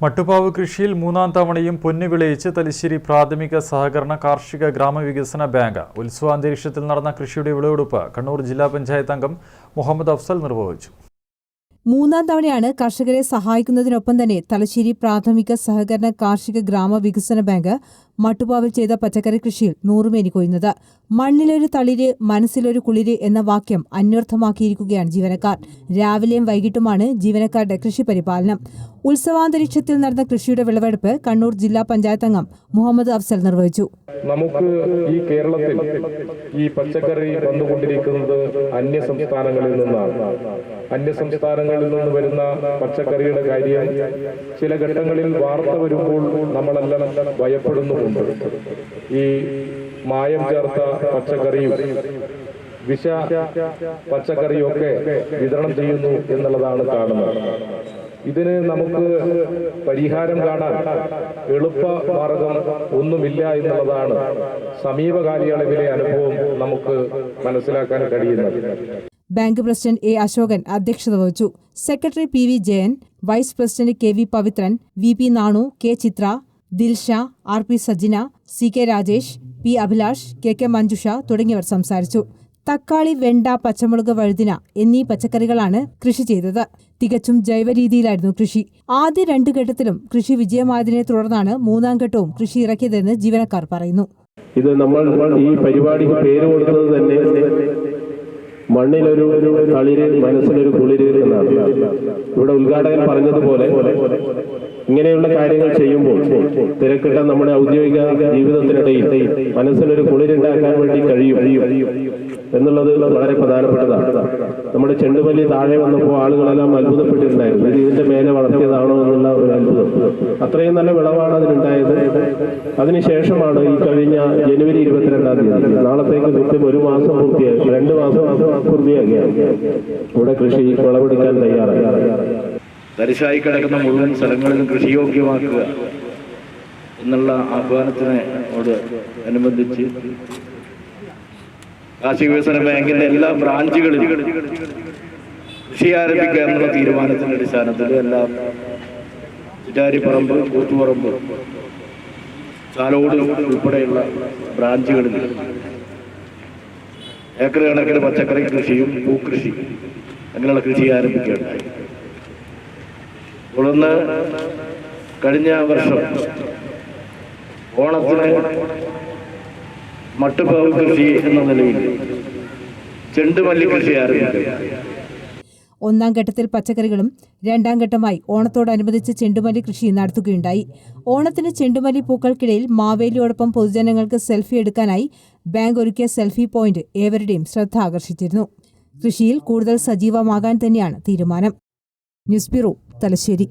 മട്ടുപാവ് കൃഷിയിൽ മൂന്നാം തവണയും പൊന്നു വിളയിച്ച് തലശ്ശേരി പ്രാഥമിക സഹകരണ കാർഷിക ഗ്രാമവികസന ബാങ്ക് ഉത്സവാന്തരീക്ഷത്തിൽ നടന്ന കൃഷിയുടെ വിളവെടുപ്പ് കണ്ണൂർ ജില്ലാ പഞ്ചായത്ത് അംഗം മുഹമ്മദ് അഫ്സൽ നിർവഹിച്ചു. മൂന്നാം തവണയാണ് കർഷകരെ സഹായിക്കുന്നതിനൊപ്പം തന്നെ തലശ്ശേരി പ്രാഥമിക സഹകരണ കാർഷിക ഗ്രാമവികസന ബാങ്ക് മട്ടുപാവിൽ ചെയ്ത പച്ചക്കറി കൃഷിയിൽ നൂറുമേനി കൊയ്യുന്നത്. മണ്ണിലൊരു തളിര് മനസ്സിലൊരു കുളിര് എന്ന വാക്യം അന്വർത്ഥമാക്കിയിരിക്കുകയാണ് ജീവനക്കാർ. രാവിലെയും വൈകിട്ടുമാണ് ജീവനക്കാരുടെ കൃഷി പരിപാലനം. ഉത്സവാന്തരീക്ഷത്തിൽ നടന്ന കൃഷിയുടെ വിളവെടുപ്പ് കണ്ണൂർ ജില്ലാ പഞ്ചായത്ത് അംഗം മുഹമ്മദ് അഫ്സൽ നിർവഹിച്ചു. നമുക്ക് ഈ കേരളത്തിൽ ഈ പച്ചക്കറി വന്നുകൊണ്ടിരിക്കുന്നത് അന്യ സംസ്ഥാനങ്ങളിൽ നിന്നാണ്. അന്യ സംസ്ഥാനങ്ങളിൽ നിന്ന് വരുന്ന പച്ചക്കറിയുടെ കാര്യം ചില ഘട്ടങ്ങളിൽ വാർത്ത വരുമ്പോൾ നമ്മളെല്ലാം ഭയപ്പെടുന്നുമുണ്ട്. ഈ മായം ചേർത്ത പച്ചക്കറിയും വിഷ പച്ചക്കറിയും ഒക്കെ വിതരണം ചെയ്യുന്നു എന്നുള്ളതാണ് കാണുന്നത്. ഇതിന് നമുക്ക് പരിഹാരം കാണാൻ എളുപ്പ മാർഗം ഒന്നുമില്ല എന്നുള്ളതാണ് സമീപകാലയളവിലെ അനുഭവം നമുക്ക് മനസ്സിലാക്കാൻ കഴിയുന്നത്. ബാങ്ക് പ്രസിഡന്റ് എ അശോകൻ അധ്യക്ഷത വഹിച്ചു. Secretary P V Jayan vice president K V Pavithran V P Nanu K Chithra Dilsha R P Sajina C K Rajesh P Abhilash K K Manjusha തുടങ്ങിയവർ സംസാരിച്ചു. തക്കാളി വെണ്ട പച്ചമുളക് വഴുതിന എന്നീ പച്ചക്കറികളാണ് കൃഷി ചെയ്തത്. തികച്ചും ജൈവ രീതിയിലായിരുന്നു കൃഷി. ആദ്യ രണ്ട് ഘട്ടത്തിലും കൃഷി വിജയമായതിനെ തുടർന്നാണ് മൂന്നാം ഘട്ടവും കൃഷി ഇറക്കിയതെന്ന് ജീവനക്കാർ പറയുന്നു. ഇത് നമ്മൾ ഈ പരിപാടിക്ക് പേര് കൊടുത്തത് തന്നെ മണ്ണിലൊരു കളിര് മനസ്സിലൊരു കുളിര് എന്നാണ്. ഇവിടെ ഉദ്ഘാടകൻ പറഞ്ഞതുപോലെ ഇങ്ങനെയുള്ള കാര്യങ്ങൾ ചെയ്യുമ്പോൾ തിരക്കിട്ട നമ്മുടെ ഔദ്യോഗിക ജീവിതത്തിനിടയിൽ മനസ്സിനൊരു കുളിരുണ്ടാക്കാൻ വേണ്ടി കഴിയും എന്നുള്ളത് വളരെ പ്രധാനപ്പെട്ടതാണ്. നമ്മുടെ ചെണ്ടുമല്ലി താഴെ വന്നപ്പോൾ ആളുകളെല്ലാം അത്ഭുതപ്പെട്ടിട്ടുണ്ടായിരുന്നു. ഇത് ഇതിന്റെ മേലെ വളർത്തിയതാണോ എന്നുള്ള ഒരു അത്രയും നല്ല വിളവാണ് അതിനുണ്ടായത്. അതിനുശേഷമാണ് ഈ കഴിഞ്ഞ ജനുവരി ഇരുപത്തിരണ്ടാം തീയതി നാളത്തേക്ക് കൃത്യം ഒരു മാസം പൂർത്തിയായി രണ്ട് മാസം പൂർത്തിയാക്കിയാണ് ഇവിടെ കൃഷി വിളവെടുക്കാൻ തയ്യാറായി. തരിശായി കിടക്കുന്ന മുഴുവൻ സ്ഥലങ്ങളിലും കൃഷിയോഗ്യമാക്കുക എന്നുള്ള ആഹ്വാനത്തിനോട് അനുബന്ധിച്ച് കാർഷിക വികസന ബാങ്കിന്റെ എല്ലാ ബ്രാഞ്ചുകളിലും കൃഷി ആരംഭിക്കുക എന്നുള്ള തീരുമാനത്തിന്റെ അടിസ്ഥാനത്തിൽ എല്ലാ ചിറ്റാരിപ്പറമ്പ് കൂത്തുപറമ്പ് ചാലോട് ഉൾപ്പെടെയുള്ള ബ്രാഞ്ചുകളിൽ ഏക്കർ കണക്കിന് പച്ചക്കറി കൃഷിയും പൂക്കൃഷി അങ്ങനെയുള്ള കൃഷി ആരംഭിക്കുകയുണ്ടായി. തുടർന്ന് കഴിഞ്ഞ വർഷം ഓണത്തിന് മട്ടുപാവ് കൃഷി എന്ന നിലയിൽ ചെണ്ടുമല്ലി കൃഷി ആരംഭിക്കുക ഒന്നാം ഘട്ടത്തിൽ പച്ചക്കറികളും രണ്ടാം ഘട്ടമായി ഓണത്തോടനുബന്ധിച്ച് ചെണ്ടുമല്ലി കൃഷി നടത്തുകയുണ്ടായി. ഓണത്തിന് ചെണ്ടുമല്ലി പൂക്കൾക്കിടയിൽ മാവേലിയോടൊപ്പം പൊതുജനങ്ങൾക്ക് സെൽഫി എടുക്കാനായി ബാങ്ക് ഒരുക്കിയ സെൽഫി പോയിന്റ് ഏവരുടെയും ശ്രദ്ധ ആകർഷിച്ചിരുന്നു. കൃഷിയിൽ കൂടുതൽ സജീവമാകാൻ തന്നെയാണ് തീരുമാനം. News bureau Thalassery.